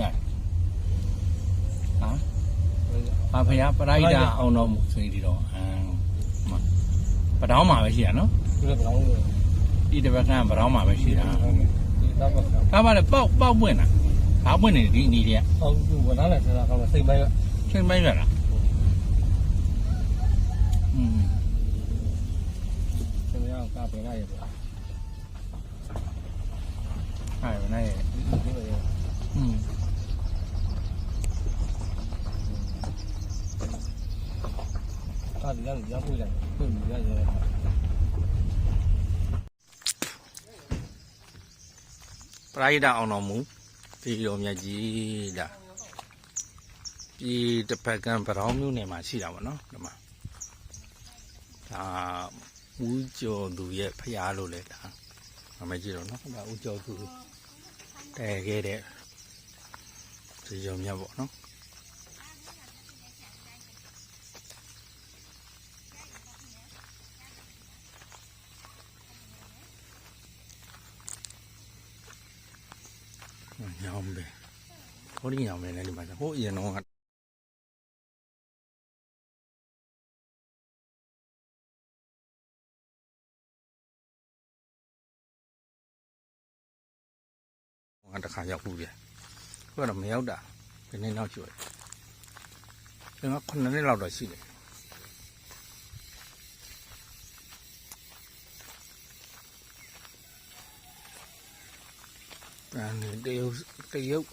ရတယ်ဟာဘာဖရားပရိဒါအောင်တော်မူဆိုဒီတော့အမ်ပတောင်းမှာပဲရှိရနော် ဒီလိုကောင်းလို့ ဒီတစ်ဘက်ကပတောင်းမှာပဲရှိတာ ဒီတော့ဘာ ဒါမှလည်းပေါက်ပေါက်ပွင့်တာဘာပွင့်နေဒီအနေတွေက အောင်သူဝနာနဲ့ဆိုတာကစိတ်ပိုင်း ချိန်ပိုင်းရလားอืม စိတ်ရအောင်ကပင်ရရဲ့ပေါ့ အဲ့ဒါနဲ့ ဒီလိုရဲ့ อืม ကာဒီလည်းရောက်ပြီလားပြင်ရရဲ့ပရိဒါအောင်တော်မူဒီတော်မြတ်ကြီးဒါပြည်တစ်ဖက်ကံပတောင်းမျိုးနယ်မှာရှိတာပေါ့နော်ဒီမှာဒါဦးကျော်သူရဲ့ဖျားလို့လေဒါမမကြည့်တော့နော်ဒါဦးကျော်သူတဲခဲ့တဲ့ဒီကြောင့်မြတ်ပေါ့နော် ညောင်းပဲဟိုဒီညောင်းပဲလည်းဒီမှာဟိုအရင်တော့ကဟိုကတစ်ခါရောက်ဘူးပြခုကတော့မရောက်တာဒီနေ့နောက်ကျွတ်ကျွန်တော်ခုနှစ်နှစ်လောက်တော့ရှိတယ် အဲတရုတ်တရုတ်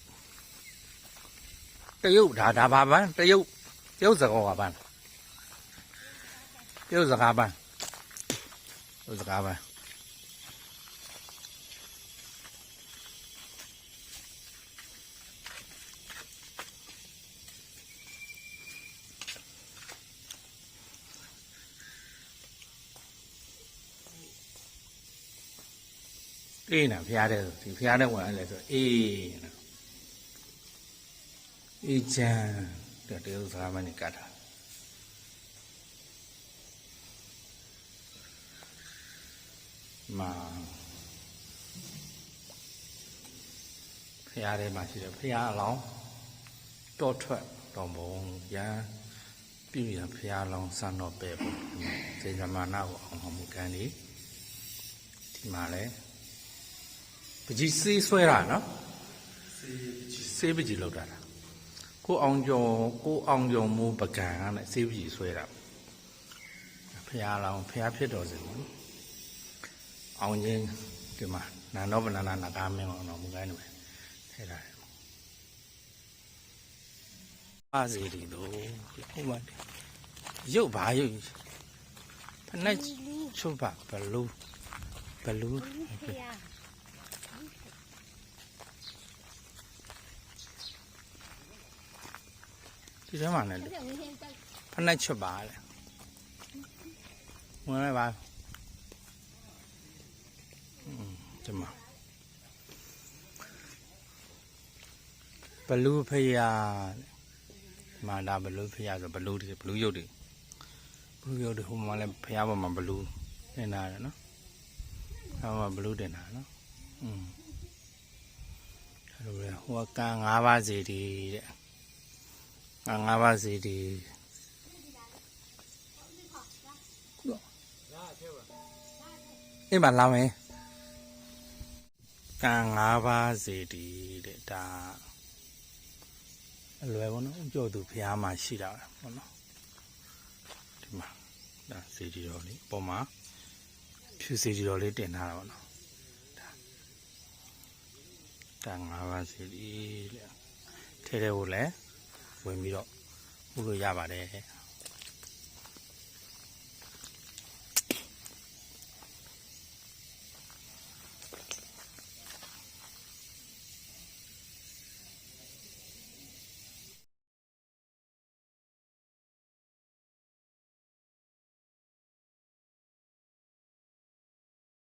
တရုတ်ဒါဒါဘာပန်းတရုတ်တရုတ်စကားကပန်းတရုတ်စကားပန်းတရုတ်စကားပန်း အေးနာဖျားတဲ့ဒီဖျားတဲ့ဝင်လဲဆိုအေးနာအေးချမ်းတဲ့တရုတ်စကားပန်းနေကတ်တာမာဖျားထဲမှာရှိတယ်ဖျားအလောင်းတောထွက်တော်ဘုံရန်ပြည်ရဖျားလောင်းစံတော်ပဲပေါ့စေဇမာနာကိုအောင်မှုကန်ဒီဒီမှာလဲ ပကြီးစေးဆွဲတာနော်စေးပကြီးလောက်တာလားကိုအောင်ကျော်ကိုအောင်ကျော်မိုးပကံကနဲ့စေးပကြီးဆွဲတာဖျားလောင်းဖျားဖြစ်တော်စီနော်အောင်ချင်းဒီမှာနာနောပနနာနာကာမင်းအောင်တော်မူကိုင်းနေမယ်ထဲတာတယ်ပါစီဒီတော့ဟိုမှာရုပ်ဘာရုပ်ဖနဲ့ချုပ်ပါဘလူးဘလူး ဒီထဲမှာနဲ့ဖနှက်ချက်ပါလေဝင်လိုက်ပါဒီမှာဘလူးဖရာမာဒါဘလူးဖရာဆိုဘလူးတွေဘလူးရုပ်တွေဘလူးရုပ်တွေဟိုမှာလည်းဖရာပေါ်မှာဘလူးတင်တာရယ်နော်အဲမှာဘလူးတင်တာနော်อืมအဲ့လိုလေဟိုကကား၅ပါးစီတည်းတဲ့ ငါငါးပါးစီဒီအိမ်မှာလာမယ်ကံငါးပါးစီဒီတဲ့ဒါအလွယ်ပေါ့နော်ကြောက်သူဖျားမှာရှိတာပေါ့နော်ဒီမှာဒါစီဒီတော်လေးအပေါ်မှာဖြူစီဒီတော်လေးတင်ထားတာပေါ့နော်ဒါဒါငါးပါးစီဒီတဲ့ထဲထဲကိုလည်း ဝင်ပြီးတော့မှုလို့ရပါတယ်